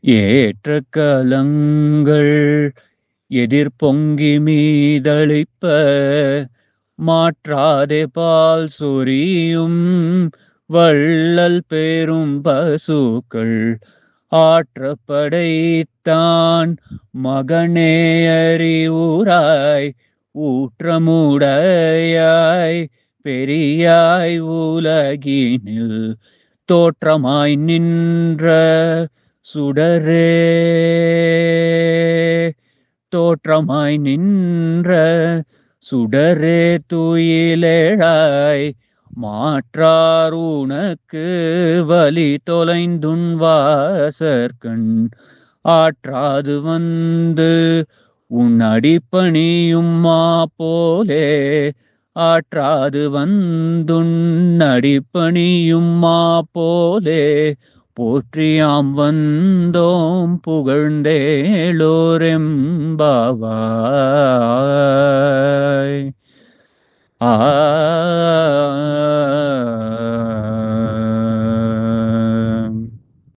ஏற்ற கலங்கள் எதிர்பொங்கி மீதளிப்ப மாற்றாதே பால் சொரியும் வள்ளல் பெரும் பசுக்கள். ஆற்றப்படைத்தான் மகனே அறிவுராய் ஊற்றமுடையாய் பெரியாய் உலகினில் தோற்றமாய் நின்ற சுடரே. தோற்றமாய் நின்ற சுடரே துயிலேழாய் மாற்றார் உனக்கு வலி தொலைந்துன் வாசற்கண். ஆற்றாது வந்து உன் அடிப்பணியும்மா போலே ஆற்றாது வந்துன் மா போலே போற்றியாம் வந்தோம் புகழ்ந்தேளோரெம்பாவாய். ஆ